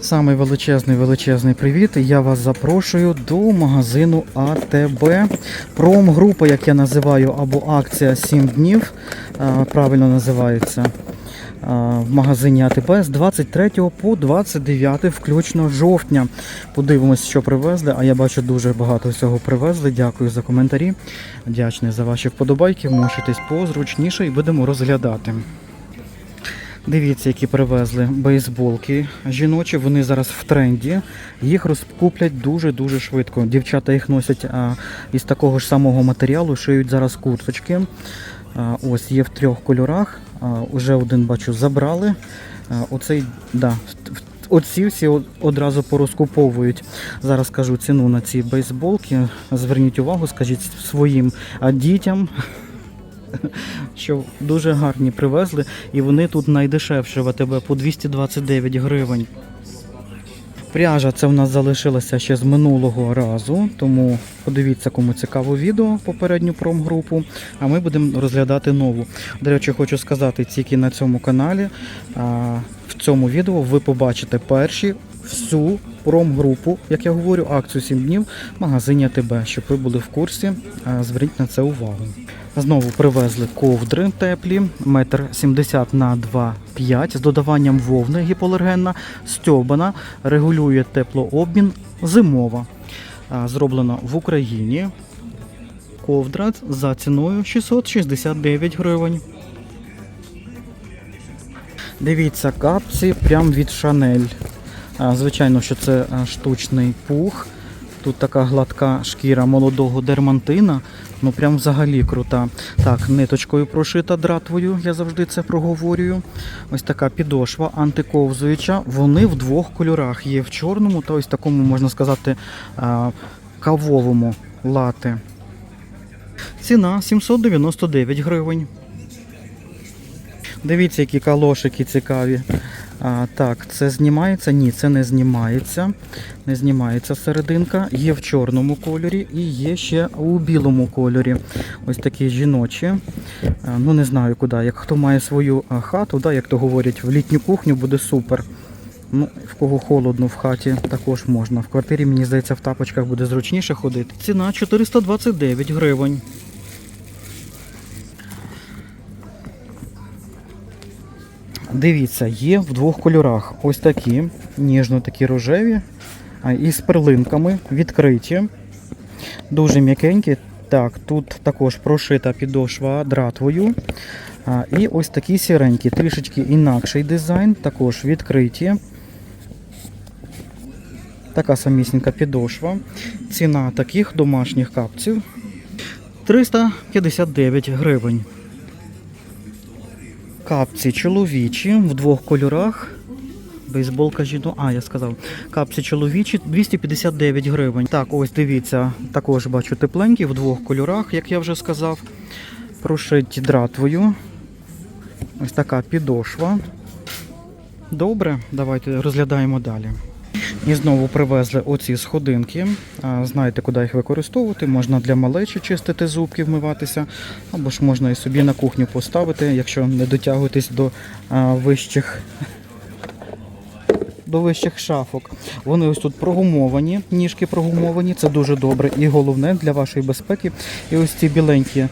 Самий величезний величезний привіт. Я вас запрошую до магазину АТБ. Промгрупа, як я називаю, або акція 7 днів. Правильно називається. В магазині АТБ з 23 по 29 включно жовтня. Подивимось, що привезли. А я бачу дуже багато всього привезли. Дякую за коментарі. Вдячний за ваші вподобайки. Мушитесь позручніше і будемо розглядати. Дивіться, які привезли бейсболки жіночі. Вони зараз в тренді. Їх розкуплять дуже-дуже швидко. Дівчата їх носять а, із такого ж самого матеріалу, шиють зараз курточки. Ось є в трьох кольорах. Уже один бачу забрали. Оцей, да, Оці всі одразу порозкуповують. Зараз кажу ціну на ці бейсболки. Зверніть увагу, скажіть своїм дітям, що дуже гарні привезли, і вони тут найдешевші в по 229 гривень. Пряжа це в нас залишилася ще з минулого разу, тому подивіться, кому цікаво відео попередню промгрупу, а ми будемо розглядати нову. До речі, хочу сказати, тільки на цьому каналі в цьому відео ви побачите перші всю промгрупу, як я говорю, акцію 7 днів в магазині АТБ, щоб ви були в курсі, зверніть на це увагу. Знову привезли ковдри теплі, метр 70 на 2,5 з додаванням вовни гіпоалергенна, стьобана, регулює теплообмін, зимова. Зроблена в Україні. Ковдра за ціною 669 гривень. Дивіться, капці прям від Шанель. Звичайно, що це штучний пух. Тут така гладка шкіра молодого дермантина. Ну прям взагалі крута. Так, ниточкою прошита дратвою, я завжди це проговорюю. Ось така підошва антиковзуюча. Вони в двох кольорах. Є в чорному та ось такому, можна сказати, кавовому лати. Ціна 799 гривень. Дивіться, які калошики цікаві. А, так, це знімається? Ні, це не знімається. Не знімається серединка. Є в чорному кольорі і є ще у білому кольорі. Ось такі жіночі. А, ну не знаю куди. Як хто має свою хату, да, як то говорять, в літню кухню буде супер. Ну, в кого холодно в хаті, також можна. В квартирі, мені здається, в тапочках буде зручніше ходити. Ціна 429 гривень. Дивіться, є в двох кольорах. Ось такі, ніжно такі рожеві, із перлинками відкриті. Дуже м'якенькі. Так, тут також прошита підошва дратвою. І ось такі сіренькі, трішечки інакший дизайн, також відкриті. Така самісінька підошва. Ціна таких домашніх капців 359 гривень. Капці чоловічі в двох кольорах. Бейсболка жіно. А, я сказав. Капці чоловічі 259 гривень. Так, ось дивіться, також бачу тепленькі в двох кольорах, як я вже сказав. Прошиті дратвою. Ось така підошва. Добре, давайте розглядаємо далі. І знову привезли оці сходинки. Знаєте, куди їх використовувати. Можна для малечі чистити зубки, вмиватися, або ж можна і собі на кухню поставити, якщо не дотягуєтесь до вищих. До вищих шафок. Вони ось тут прогумовані, ніжки прогумовані, це дуже добре. І головне для вашої безпеки. І ось ці біленькі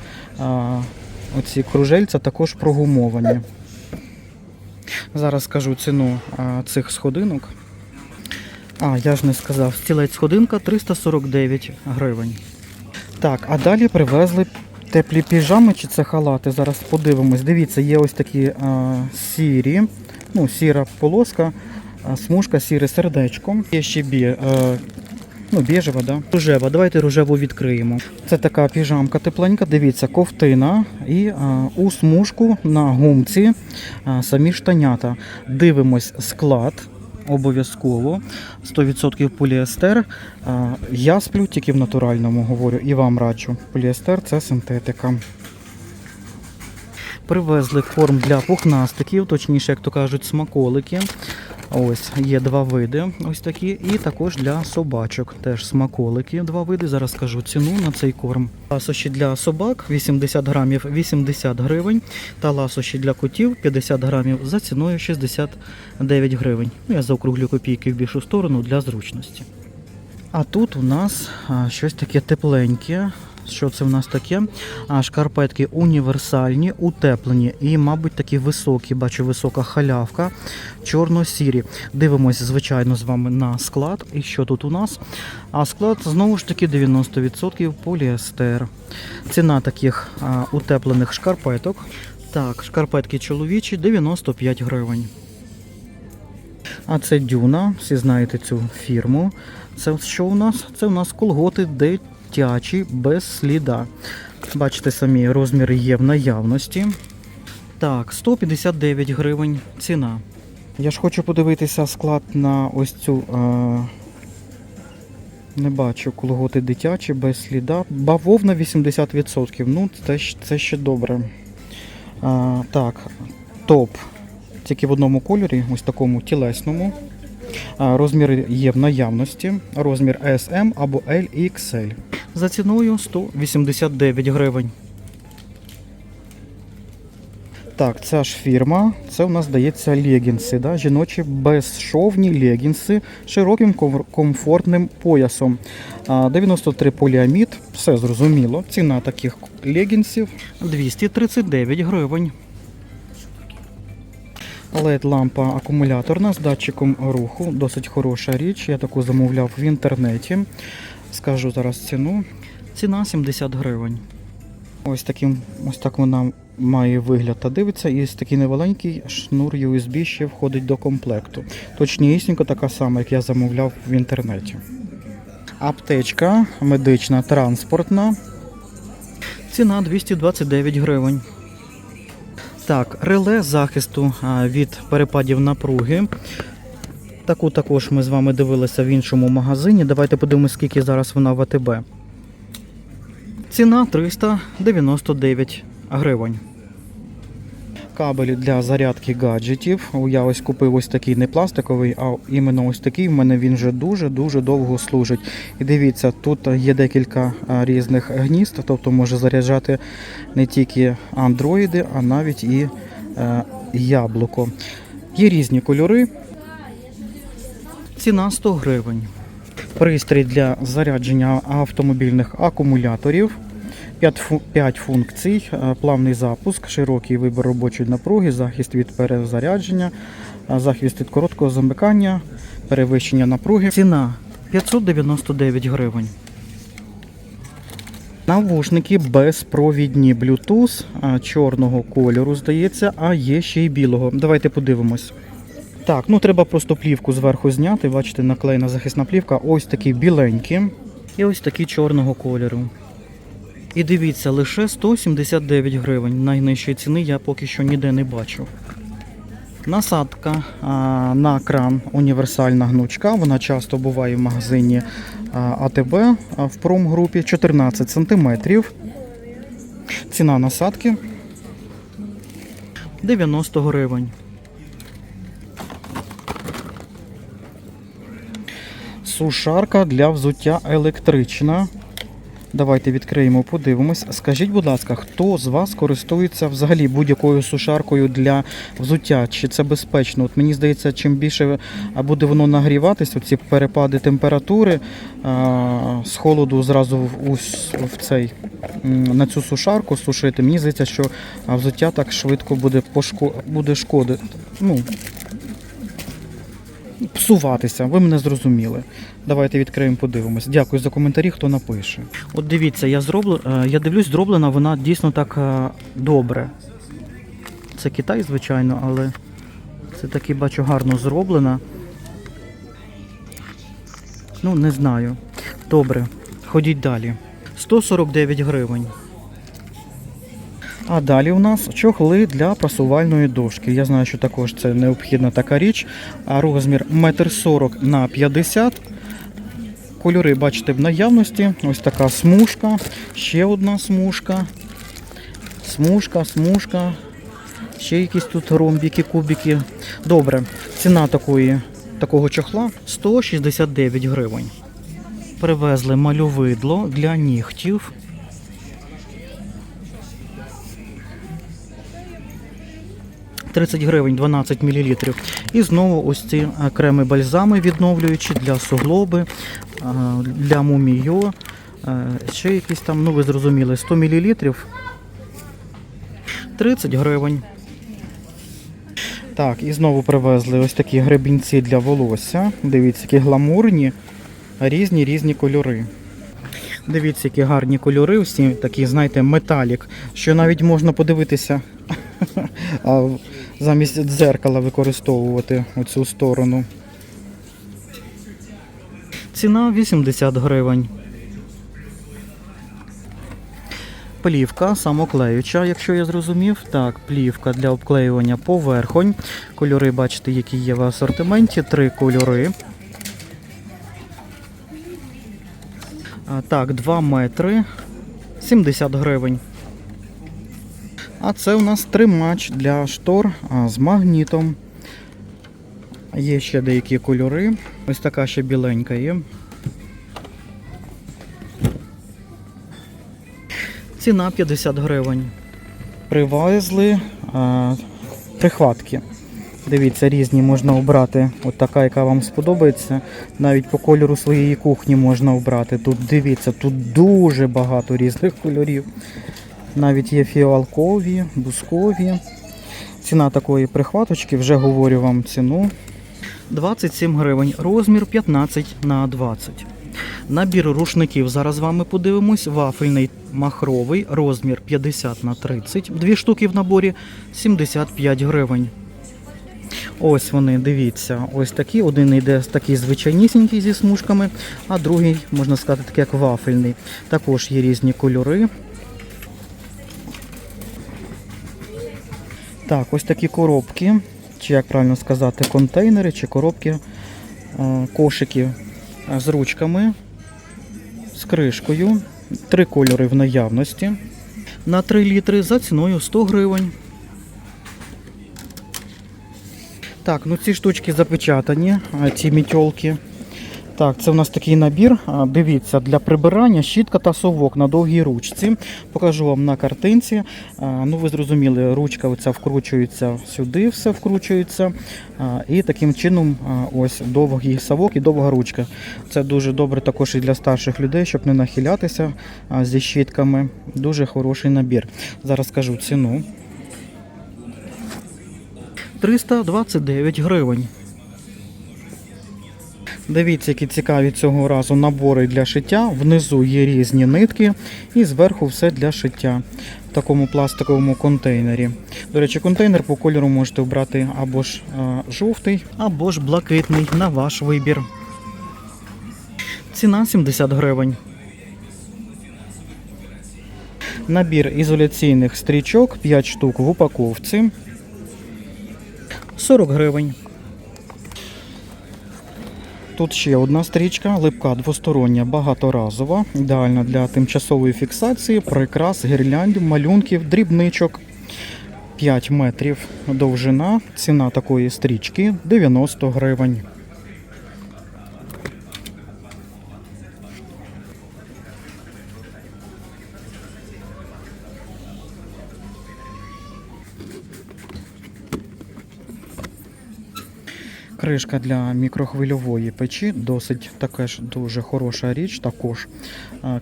оці кружельця також прогумовані. Зараз скажу ціну цих сходинок. А, я ж не сказав, стілець сходинка 349 гривень. Так, а далі привезли теплі піжами чи це халати. Зараз подивимось. Дивіться, є ось такі а, сірі, ну, сіра полоска, а, смужка, сіре сердечко. Є ще бі, а, ну, біжева, да? рожева. Давайте рожеву відкриємо. Це така піжамка тепленька, дивіться, ковтина і а, у смужку на гумці а, самі штанята. Дивимось склад. Обов'язково 100% поліестер. Я сплю тільки в натуральному, говорю, і вам раджу. Поліестер це синтетика. Привезли корм для пухнастиків, точніше, як то кажуть, смаколики. Ось є два види, ось такі, і також для собачок. Теж смаколики, два види. Зараз скажу ціну на цей корм. Ласощі для собак 80 грамів 80 гривень, та ласощі для котів 50 грамів за ціною 69 гривень. Ну, я заокруглю копійки в більшу сторону для зручності. А тут у нас щось таке тепленьке. Що це в нас таке? А, шкарпетки універсальні, утеплені і, мабуть, такі високі. Бачу, висока халявка, чорно-сірі. Дивимось, звичайно, з вами на склад. І що тут у нас? А склад знову ж таки 90% поліестер. Ціна таких а, утеплених шкарпеток. Так, шкарпетки чоловічі 95 гривень. А це дюна, всі знаєте цю фірму. Це що у нас? Це у нас колготи дитячі без сліда. Бачите самі, розмір є в наявності. Так, 159 гривень ціна. Я ж хочу подивитися склад на ось цю. А... Не бачу колготи дитячі без сліда. Бавовна 80%. Ну, це, це ще добре. А, так, топ. Тільки в одному кольорі, ось такому тілесному. А, Розмір є в наявності. Розмір SM або LXL. За ціною 189 гривень. Так, ця ж фірма, це у нас здається легінси, да? жіночі безшовні легінси з широким комфортним поясом. 93 поліамід, все зрозуміло. Ціна таких легінсів 239 гривень. led лампа акумуляторна з датчиком руху. Досить хороша річ. Я таку замовляв в інтернеті. Скажу зараз ціну. Ціна 70 гривень. Ось таким, ось так вона має вигляд та дивиться. І ось такий невеленький шнур USB ще входить до комплекту. Точнісінько така сама, як я замовляв в інтернеті. Аптечка медична транспортна. Ціна 229 гривень. Так, реле захисту від перепадів напруги. Таку також ми з вами дивилися в іншому магазині. Давайте подивимося, скільки зараз вона в АТБ. Ціна 399 гривень. Кабель для зарядки гаджетів. Я ось купив ось такий не пластиковий, а іменно ось такий. В мене він вже дуже-дуже довго служить. І дивіться, тут є декілька різних гнізд, тобто може заряджати не тільки андроїди, а навіть і е, яблуко. Є різні кольори. Ціна 100 гривень. Пристрій для зарядження автомобільних акумуляторів. 5, функцій, е, плавний запуск, широкий вибір робочої напруги, захист від перезарядження, е, захист від короткого замикання, перевищення напруги. Ціна 599 гривень. Навушники безпровідні Bluetooth чорного кольору, здається, а є ще й білого. Давайте подивимось. Так, ну треба просто плівку зверху зняти. Бачите, наклеєна захисна плівка. Ось такі біленькі. І ось такі чорного кольору. І дивіться, лише 179 гривень. Найнижчої ціни я поки що ніде не бачив. Насадка а, на кран універсальна гнучка. Вона часто буває в магазині АТБ в промгрупі 14 см. Ціна насадки 90 гривень. Сушарка для взуття електрична. Давайте відкриємо, подивимось. Скажіть, будь ласка, хто з вас користується взагалі будь-якою сушаркою для взуття? Чи це безпечно? От мені здається, чим більше буде воно нагріватись, оці перепади температури з холоду зразу в, в цей на цю сушарку сушити. Мені здається, що взуття так швидко буде пошко... буде шкодити. Ну, псуватися. Ви мене зрозуміли. Давайте відкриємо, подивимось. Дякую за коментарі, хто напише. От дивіться, я зроблю, е, я дивлюсь, зроблена вона дійсно так е, добре. Це Китай, звичайно, але це таки бачу гарно зроблена. Ну, не знаю. Добре, ходіть далі. 149 гривень. А далі у нас чохли для прасувальної дошки. Я знаю, що також це необхідна така річ. Розмір 1,40 на 50 Кольори бачите в наявності. Ось така смужка, ще одна смужка. Смужка, смужка, Ще якісь тут ромбіки, кубики. Добре, ціна такої, такого чохла 169 гривень. Привезли малювидло для нігтів. «30 гривень 12 мл. І знову ось ці креми бальзами відновлюючі для суглоби, е, для мумійо. Е, Ще якісь там, ну ви зрозуміли, 100 мл 30 гривень. Так, і знову привезли ось такі гребінці для волосся. Дивіться, які гламурні, різні різні кольори. Дивіться, які гарні кольори, всі такі, знаєте, металік, що навіть можна подивитися, замість дзеркала використовувати оцю сторону. Ціна 80 гривень. Плівка самоклеюча, якщо я зрозумів. Так, плівка для обклеювання поверхонь. Кольори, бачите, які є в асортименті. Три кольори. Так, 2 метри 70 гривень. А це у нас тримач для штор з магнітом. Є ще деякі кольори. Ось така ще біленька є. Ціна 50 гривень. Привезли а, прихватки. Дивіться, різні можна обрати. От така, яка вам сподобається. Навіть по кольору своєї кухні можна обрати. Тут дивіться, тут дуже багато різних кольорів. Навіть є фіалкові, бускові. Ціна такої прихваточки, вже говорю вам ціну. 27 гривень, розмір 15 на 20. Набір рушників зараз з вами подивимось. Вафельний махровий, розмір 50 на 30. Дві штуки в наборі 75 гривень. Ось вони, дивіться, ось такі. Один йде такий звичайнісінький зі смужками, а другий, можна сказати, такий як вафельний. Також є різні кольори. Так, ось такі коробки, чи як правильно сказати, контейнери чи коробки, е, кошики е, з ручками, з кришкою. Три кольори в наявності. На 3 літри за ціною 100 гривень. Так, ну ці штучки запечатані, ці мітьолки. Так, це у нас такий набір. Дивіться, для прибирання щітка та совок на довгій ручці. Покажу вам на картинці. Ну, ви зрозуміли, ручка оця вкручується сюди, все вкручується. І таким чином ось довгий совок і довга ручка. Це дуже добре також і для старших людей, щоб не нахилятися зі щітками. Дуже хороший набір. Зараз скажу ціну. 329 гривень. Дивіться, які цікаві цього разу набори для шиття. Внизу є різні нитки і зверху все для шиття в такому пластиковому контейнері. До речі, контейнер по кольору можете обрати або ж е, жовтий, або ж блакитний на ваш вибір. Ціна 70 гривень. Набір ізоляційних стрічок 5 штук в упаковці. 40 гривень. Тут ще одна стрічка, липка двостороння, багаторазова, ідеальна для тимчасової фіксації, прикрас, гірлянд, малюнків, дрібничок. 5 метрів довжина. Ціна такої стрічки 90 гривень. Кришка для мікрохвильової печі, досить така ж дуже хороша річ. Також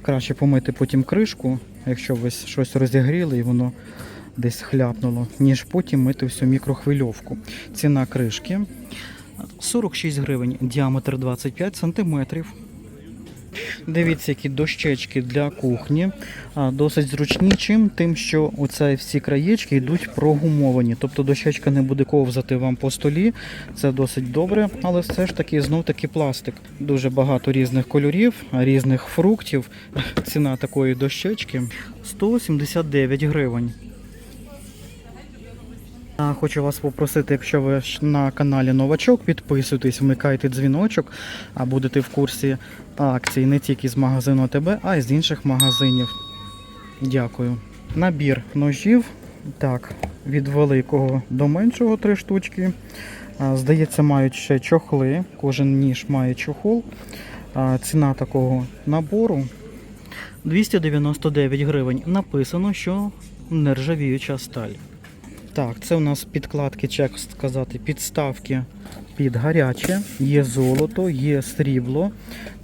краще помити потім кришку, якщо ви щось розігріли і воно десь хляпнуло, ніж потім мити всю мікрохвильовку. Ціна кришки 46 гривень, діаметр 25 сантиметрів. Дивіться, які дощечки для кухні. Досить зручні чим, тим, що оце всі краєчки йдуть прогумовані. Тобто дощечка не буде ковзати вам по столі. Це досить добре, але все ж таки знов таки пластик. Дуже багато різних кольорів, різних фруктів. Ціна такої дощечки 179 гривень. Хочу вас попросити, якщо ви на каналі Новачок, підписуйтесь, вмикайте дзвіночок, а будете в курсі акцій не тільки з магазину АТБ, а й з інших магазинів. Дякую. Набір ножів. Так, від великого до меншого три штучки. Здається, мають ще чохли. Кожен ніж має чохол. Ціна такого набору 299 гривень. Написано, що нержавіюча сталь. Так, це у нас підкладки, чи як сказати, підставки під гаряче. Є золото, є срібло.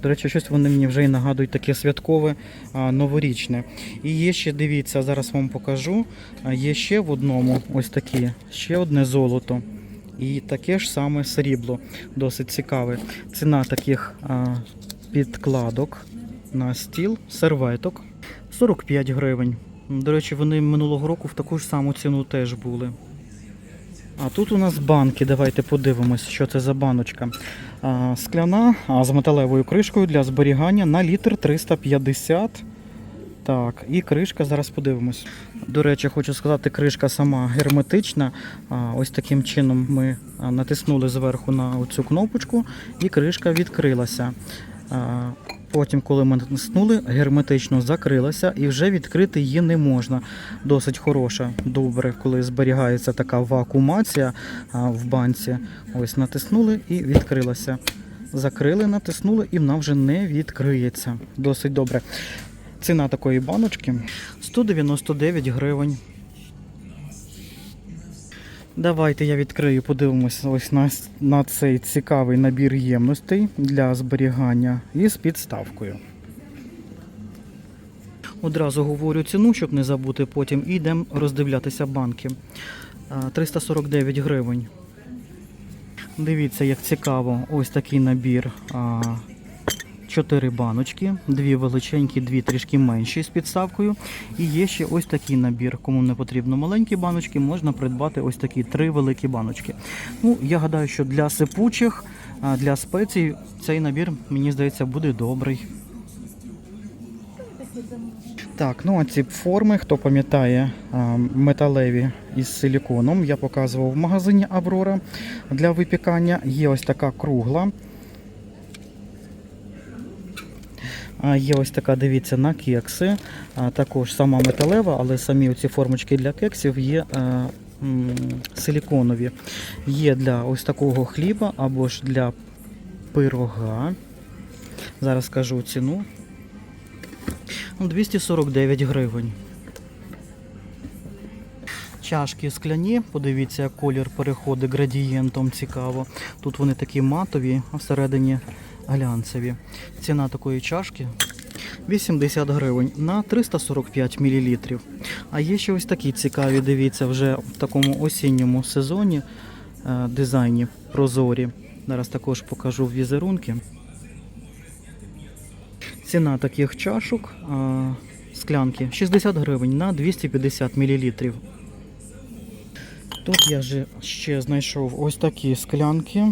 До речі, щось вони мені вже і нагадують таке святкове а, новорічне. І є ще, дивіться, зараз вам покажу. Є ще в одному ось такі, ще одне золото. І таке ж саме срібло. Досить цікаве. Ціна таких а, підкладок на стіл, серветок 45 гривень. До речі, вони минулого року в таку ж саму ціну теж були. А тут у нас банки. Давайте подивимось, що це за баночка. Скляна з металевою кришкою для зберігання на літр 350. Так, і кришка, зараз подивимось. До речі, хочу сказати, кришка сама герметична. Ось таким чином ми натиснули зверху на цю кнопочку, і кришка відкрилася. Потім, коли ми натиснули, герметично закрилася і вже відкрити її не можна. Досить хороша, добре, коли зберігається така вакуумація в банці. Ось натиснули і відкрилася. Закрили, натиснули, і вона вже не відкриється. Досить добре. Ціна такої баночки 199 гривень. Давайте я відкрию, подивимося ось на, на цей цікавий набір ємностей для зберігання із підставкою. Одразу говорю ціну, щоб не забути потім. І йдемо роздивлятися банки. А, 349 гривень. Дивіться, як цікаво, ось такий набір. Чотири баночки, дві величенькі, дві трішки менші з підставкою. І є ще ось такий набір. Кому не потрібно маленькі баночки, можна придбати ось такі три великі баночки. Ну, я гадаю, що для сипучих, для спецій цей набір, мені здається, буде добрий. Так, ну а ці форми, хто пам'ятає, металеві із силіконом, я показував в магазині Аврора для випікання. Є ось така кругла. А, Є ось така, дивіться, на кекси. Також сама металева, але самі оці формочки для кексів є е, силіконові. Є для ось такого хліба або ж для пирога. Зараз скажу ціну. Ну, 249 гривень. Чашки скляні, подивіться, колір переходить градієнтом цікаво. Тут вони такі матові, а всередині глянцеві. Ціна такої чашки 80 гривень на 345 мл. А є ще ось такі цікаві, дивіться, вже в такому осінньому сезоні е, дизайні прозорі. Зараз також покажу візерунки. Ціна таких чашок е, склянки 60 гривень на 250 мл. Тут я ще знайшов ось такі склянки.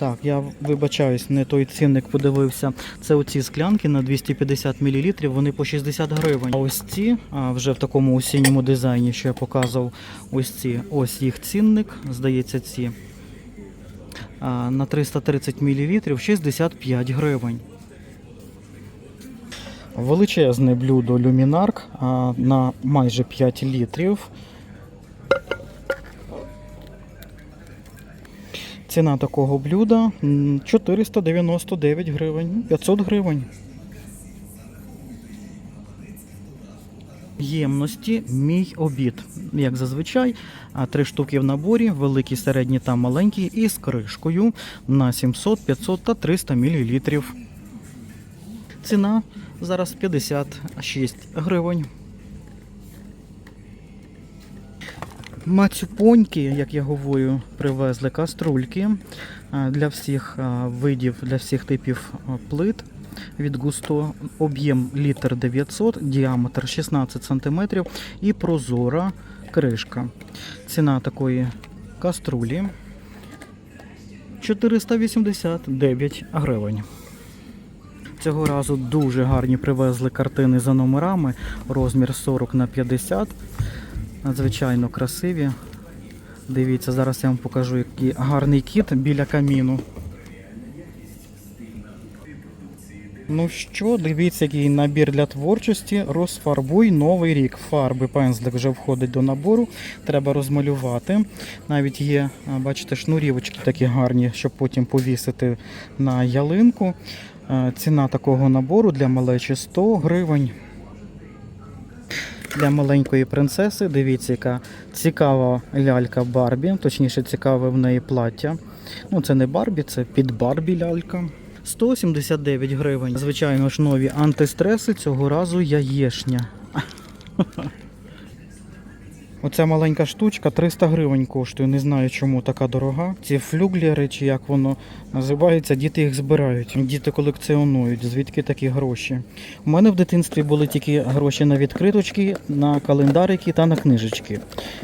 Так, я вибачаюсь, не той цінник подивився. Це оці склянки на 250 мл, вони по 60 гривень. А ось ці, вже в такому осінньому дизайні, що я показував, ось ці, ось їх цінник, здається, ці. На 330 мл 65 гривень. Величезне блюдо люмінарк на майже 5 літрів. Ціна такого блюда м, 499 гривень, 500 гривень. Ємності мій обід. Як зазвичай, три штуки в наборі, великі, середні та маленькі, і з кришкою на 700, 500 та 300 мл. Ціна зараз 56 гривень. Мацюпоньки, як я говорю, привезли каструльки для всіх видів, для всіх типів плит від густо. Об'єм літр 900, діаметр 16 см і прозора кришка. Ціна такої каструлі 489 гривень. Цього разу дуже гарні привезли картини за номерами, розмір 40 на 50 надзвичайно красиві. Дивіться, зараз я вам покажу, який гарний кіт біля каміну. Ну що, дивіться, який набір для творчості. Розфарбуй новий рік. Фарби, пензлик вже входить до набору. Треба розмалювати. Навіть є, бачите, шнурівочки такі гарні, щоб потім повісити на ялинку. Е, Ціна такого набору для малечі 100 гривень. Для маленької принцеси, дивіться, яка цікава лялька Барбі, точніше, цікаве в неї плаття. Ну, це не Барбі, це під Барбі лялька. 179 гривень. Звичайно ж, нові антистреси, цього разу яєшня. Оця маленька штучка 300 гривень коштує. Не знаю, чому така дорога. Ці флюглери, чи як воно називається, діти їх збирають. Діти колекціонують. Звідки такі гроші? У мене в дитинстві були тільки гроші на відкриточки, на календарики та на книжечки.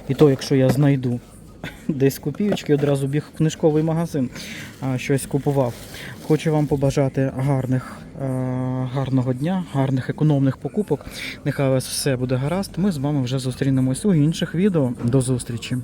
І то, якщо я знайду десь копійочки, одразу біг в книжковий магазин, щось купував. Хочу вам побажати гарних, гарного дня, гарних економних покупок. Нехай у вас все буде гаразд. Ми з вами вже зустрінемось у інших відео. До зустрічі!